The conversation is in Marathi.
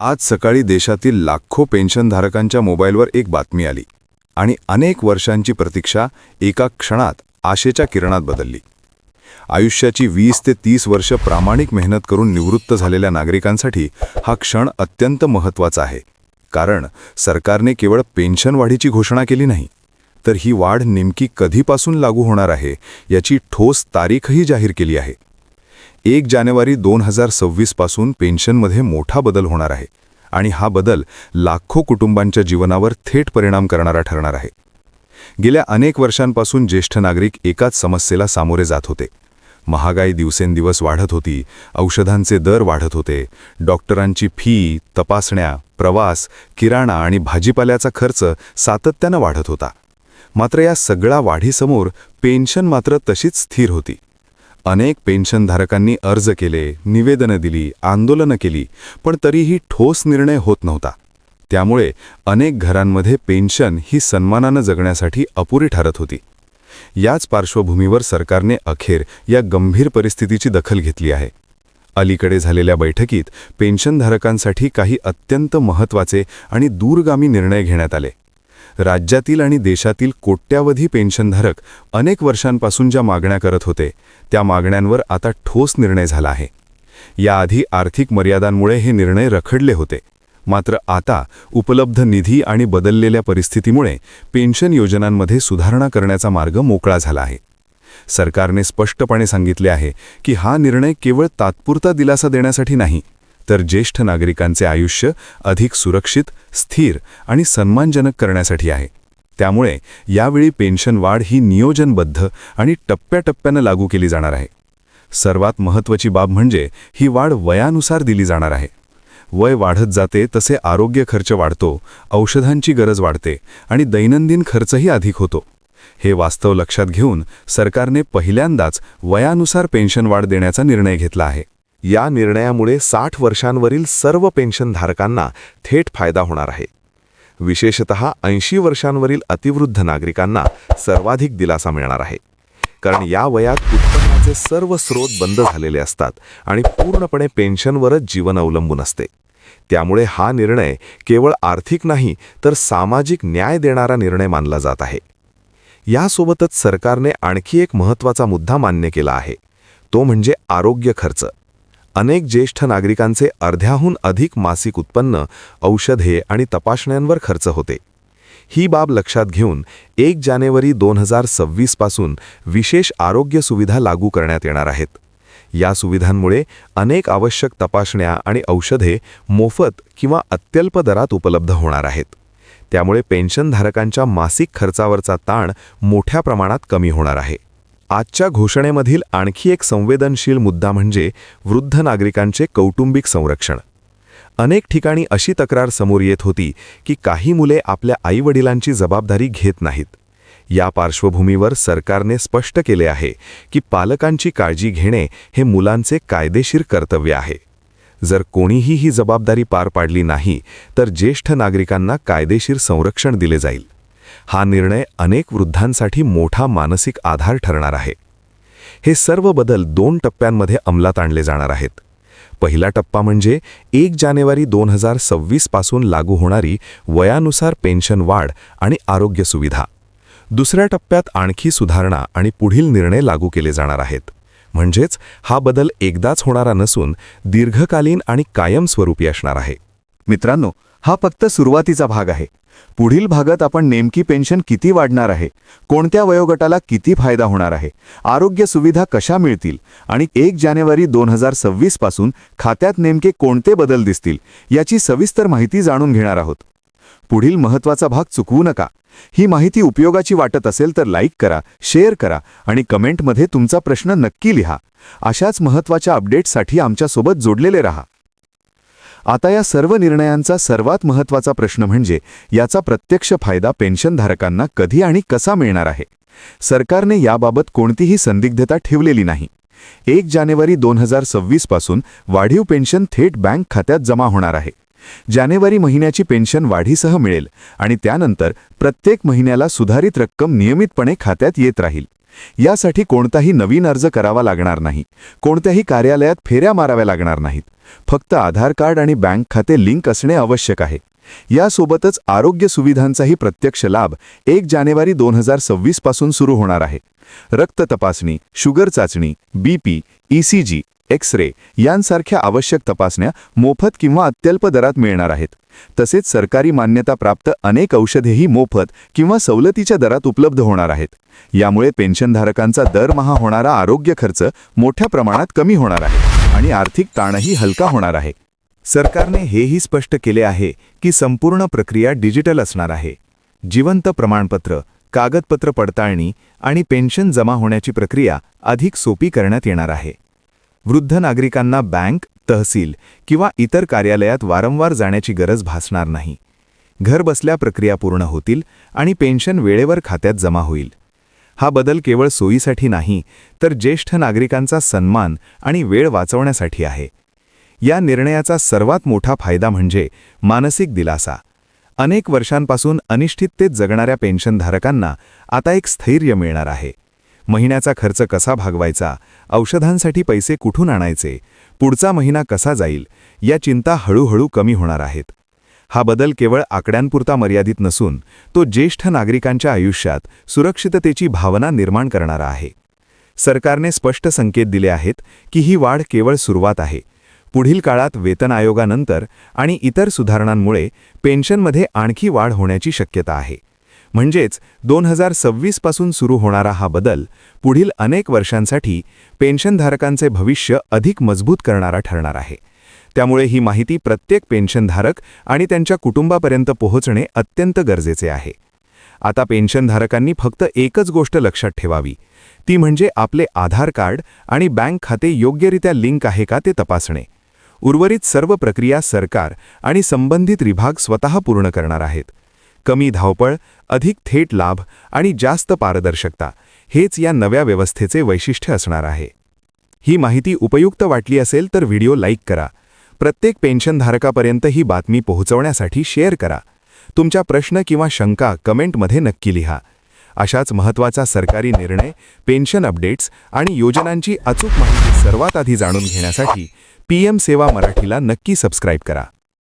आज सकाळी देशातील लाखो पेन्शनधारकांच्या मोबाईलवर एक बातमी आली आणि अनेक वर्षांची प्रतीक्षा एका क्षणात आशेच्या किरणात बदलली. आयुष्याची वीस ते तीस वर्ष प्रामाणिक मेहनत करून निवृत्त झालेल्या नागरिकांसाठी हा क्षण अत्यंत महत्त्वाचा आहे. कारण सरकारने केवळ पेन्शन वाढीची घोषणा केली नाही तर ही वाढ नेमकी कधीपासून लागू होणार आहे याची ठोस तारीखही जाहीर केली आहे. एक जानेवारी दोन हजार सव्वीसपासून पेन्शनमध्ये मोठा बदल होणार आहे आणि हा बदल लाखो कुटुंबांच्या जीवनावर थेट परिणाम करणारा ठरणार आहे. गेल्या अनेक वर्षांपासून ज्येष्ठ नागरिक एकाच समस्येला सामोरे जात होते. महागाई दिवसेंदिवस वाढत होती औषधांचे दर वाढत होते डॉक्टरांची फी तपासण्या प्रवास किराणा आणि भाजीपाल्याचा खर्च सातत्यानं वाढत होता. मात्र या सगळ्या वाढीसमोर पेन्शन मात्र तशीच स्थिर होती. अनेक पेन्शनधारकांनी अर्ज केले निवेदनं दिली आंदोलनं केली पण तरीही ठोस निर्णय होत नव्हता. त्यामुळे अनेक घरांमध्ये पेन्शन ही सन्मानानं जगण्यासाठी अपुरी ठरत होती. याच पार्श्वभूमीवर सरकारने अखेर या गंभीर परिस्थितीची दखल घेतली आहे. अलीकडे झालेल्या बैठकीत पेन्शनधारकांसाठी काही अत्यंत महत्त्वाचे आणि दूरगामी निर्णय घेण्यात आले. राज्यातील आणि देशातील कोट्यावधी पेन्शनधारक अनेक वर्षांपासून ज्या मागण्या करत होते त्या मागण्यांवर आता ठोस निर्णय झाला आहे. याआधी आर्थिक मर्यादांमुळे हे निर्णय रखडले होते. मात्र आता उपलब्ध निधी आणि बदललेल्या परिस्थितीमुळे पेन्शन योजनांमध्ये सुधारणा करण्याचा मार्ग मोकळा झाला आहे. सरकारने स्पष्टपणे सांगितले आहे की हा निर्णय केवळ तात्पुरता दिलासा देण्यासाठी नाही तर ज्येष्ठ नागरिकांचे आयुष्य अधिक सुरक्षित स्थिर आणि सन्मानजनक करण्यासाठी आहे. त्यामुळे यावेळी पेन्शन वाढ ही नियोजनबद्ध आणि टप्प्याटप्प्यानं लागू केली जाणार आहे. सर्वात महत्त्वाची बाब म्हणजे ही वाढ वयानुसार दिली जाणार आहे. वय वाढत जाते तसे आरोग्य खर्च वाढतो औषधांची गरज वाढते आणि दैनंदिन खर्चही अधिक होतो. हे वास्तव लक्षात घेऊन सरकारने पहिल्यांदाच वयानुसार पेन्शन वाढ देण्याचा निर्णय घेतला आहे. या निर्णयामुळे साठ वर्षांवरील सर्व पेन्शनधारकांना थेट फायदा होणार आहे. विशेषत ऐंशी वर्षांवरील अतिवृद्ध नागरिकांना सर्वाधिक दिलासा मिळणार आहे. कारण या वयात उत्पन्नाचे सर्व स्रोत बंद झालेले असतात आणि पूर्णपणे पेन्शनवरच जीवन अवलंबून असते. त्यामुळे हा निर्णय केवळ आर्थिक नाही तर सामाजिक न्याय देणारा निर्णय मानला जात आहे. यासोबतच सरकारने आणखी एक महत्त्वाचा मुद्दा मान्य केला आहे. तो म्हणजे आरोग्य खर्च. अनेक ज्येष्ठ नागरिकांचे अर्ध्याहून अधिक मासिक उत्पन्न औषधे आणि तपासण्यांवर खर्च होते. ही बाब लक्षात घेऊन एक जानेवारी दोन हजार सव्वीसपासून विशेष आरोग्य सुविधा लागू करण्यात येणार आहेत. या सुविधांमुळे अनेक आवश्यक तपासण्या आणि औषधे मोफत किंवा अत्यल्प दरात उपलब्ध होणार आहेत. त्यामुळे पेन्शनधारकांच्या मासिक खर्चावरचा ताण मोठ्या प्रमाणात कमी होणार आहे. आजच्या घोषणेमधील आणखी एक संवेदनशील मुद्दा म्हणजे वृद्ध नागरिकांचे कौटुंबिक संरक्षण. अनेक ठिकाणी अशी तक्रार समोर येत होती की काही मुले आपल्या आईवडिलांची जबाबदारी घेत नाहीत. या पार्श्वभूमीवर सरकारने स्पष्ट केले आहे की पालकांची काळजी घेणे हे मुलांचे कायदेशीर कर्तव्य आहे. जर कोणीही ही जबाबदारी पार पाडली नाही तर ज्येष्ठ नागरिकांना कायदेशीर संरक्षण दिले जाईल. हा निर्णय अनेक वृद्धांसाठी मोठा मानसिक आधार ठरणार आहे. हे सर्व बदल दोन टप्प्यांमध्ये अंमलात आणले जाणार आहेत. पहिला टप्पा म्हणजे एक जानेवारी दोन हजार सव्वीसपासून लागू होणारी वयानुसार पेन्शन वाढ आणि आरोग्य सुविधा. दुसऱ्या टप्प्यात आणखी सुधारणा आणि पुढील निर्णय लागू केले जाणार आहेत. म्हणजेच हा बदल एकदाच होणारा नसून दीर्घकालीन आणि कायमस्वरूपी असणार आहे. मित्रांनो हा फक्त सुरुवातीचा भाग आहे. पुढील भागात आपण नेमकी पेन्शन किती वाढणार आहे कोणत्या वयोगटाला किती फायदा होणार आहे आरोग्य सुविधा कशा मिळतील आणि एक जानेवारी दोन हजार सव्वीसपासून खात्यात नेमके कोणते बदल दिसतील याची सविस्तर माहिती जाणून घेणार आहोत. पुढील महत्त्वाचा भाग चुकवू नका. ही माहिती उपयोगाची वाटत असेल तर लाईक करा शेअर करा आणि कमेंटमध्ये तुमचा प्रश्न नक्की लिहा. अशाच महत्त्वाच्या अपडेट्ससाठी आमच्यासोबत जोडलेले रहा. आता या सर्व निर्णयांचा सर्वात महत्त्वाचा प्रश्न म्हणजे याचा प्रत्यक्ष फायदा पेन्शनधारकांना कधी आणि कसा मिळणार आहे? सरकारने याबाबत कोणतीही संदिग्धता ठेवलेली नाही. एक जानेवारी दोन हजार सव्वीसपासून वाढीव पेन्शन थेट बँक खात्यात जमा होणार आहे. जानेवारी महिन्याची पेन्शन वाढीसह मिळेल आणि त्यानंतर प्रत्येक महिन्याला सुधारित रक्कम नियमितपणे खात्यात येत राहील. यासाठी कोणताही नवीन अर्ज करावा लागणार नाही. कोणत्याही कार्यालयात फेऱ्या माराव्या लागणार नाहीत. फक्त आधार कार्ड आणि बँक खाते लिंक असणे आवश्यक आहे. यासोबतच आरोग्य सुविधांचाही प्रत्यक्ष लाभ एक जानेवारी दोन हजार सव्वीसपासून सुरू होणार आहे. रक्त तपासणी शुगर चाचणी बीपी ईसीजी एक्स रे यांसारख्या आवश्यक तपासण्या मोफत किंवा अत्यल्प दरात मिळणार आहेत. तसेच सरकारी मान्यताप्राप्त अनेक औषधेही मोफत किंवा सवलतीच्या दरात उपलब्ध होणार आहेत. यामुळे पेन्शनधारकांचा दरमहा होणारा आरोग्य खर्च मोठ्या प्रमाणात कमी होणार आहे आणि आर्थिक ताणही हलका होणार आहे. सरकारने हेही स्पष्ट केले आहे की संपूर्ण प्रक्रिया डिजिटल असणार आहे. जिवंत प्रमाणपत्र कागदपत्र पडताळणी आणि पेन्शन जमा होण्याची प्रक्रिया अधिक सोपी करण्यात येणार आहे. वृद्ध नागरिकांना बँक तहसील किंवा इतर कार्यालयात वारंवार जाण्याची गरज भासणार नाही. घरबसल्या प्रक्रिया पूर्ण होतील आणि पेन्शन वेळेवर खात्यात जमा होईल. हा बदल केवळ सोयीसाठी नाही तर ज्येष्ठ नागरिकांचा सन्मान आणि वेळ वाचवण्यासाठी आहे. या निर्णयाचा सर्वात मोठा फायदा म्हणजे मानसिक दिलासा. अनेक वर्षांपासून अनिश्चिततेत जगणाऱ्या पेन्शनधारकांना आता एक स्थैर्य मिळणार आहे. महिन्याचा खर्च कसा भागवायचा? औषधांसाठी पैसे कुठून आणायचे? पुढचा महिना कसा जाईल? या चिंता हळूहळू कमी होणार आहेत. हा बदल केवळ आकड्यांपुरता मर्यादित नसून तो ज्येष्ठ नागरिकांच्या आयुष्यात सुरक्षिततेची भावना निर्माण करणारा आहे. सरकारने स्पष्ट संकेत दिले आहेत की ही वाढ केवळ सुरुवात आहे. पुढील काळात वेतन आयोगानंतर आणि इतर सुधारणांमुळे पेन्शनमध्ये आणखी वाढ होण्याची शक्यता आहे. म्हणजेच दोन हजार सव्वीसपासून सुरू होणारा हा बदल पुढील अनेक वर्षांसाठी पेन्शनधारकांचे भविष्य अधिक मजबूत करणारा ठरणार आहे. त्यामुळे ही माहिती प्रत्येक पेन्शनधारक आणि त्यांच्या कुटुंबापर्यंत पोहोचणे अत्यंत गरजेचे आहे. आता पेन्शनधारकांनी फक्त एकच गोष्ट लक्षात ठेवावी. ती म्हणजे आपले आधार कार्ड आणि बँक खाते योग्यरित्या लिंक आहे का ते तपासणे. उर्वरित सर्व प्रक्रिया सरकार आणि संबंधित विभाग स्वतः पूर्ण करणार आहेत. कमी धावपळ अधिक थेट लाभ आणि जास्त पारदर्शकता हेच या नव्या व्यवस्थेचे वैशिष्ट्य असणार आहे. ही माहिती उपयुक्त वाटली असेल तर व्हिडिओ लाईक करा. प्रत्येक पेन्शनधारकापर्यंत ही बातमी पोहोचवण्यासाठी शेअर करा. तुमच्या प्रश्न किंवा शंका कमेंटमध्ये नक्की लिहा. अशाच महत्त्वाचा सरकारी निर्णय पेन्शन अपडेट्स आणि योजनांची अचूक माहिती सर्वात आधी जाणून घेण्यासाठी पीएम सेवा मराठीला नक्की सबस्क्राईब करा.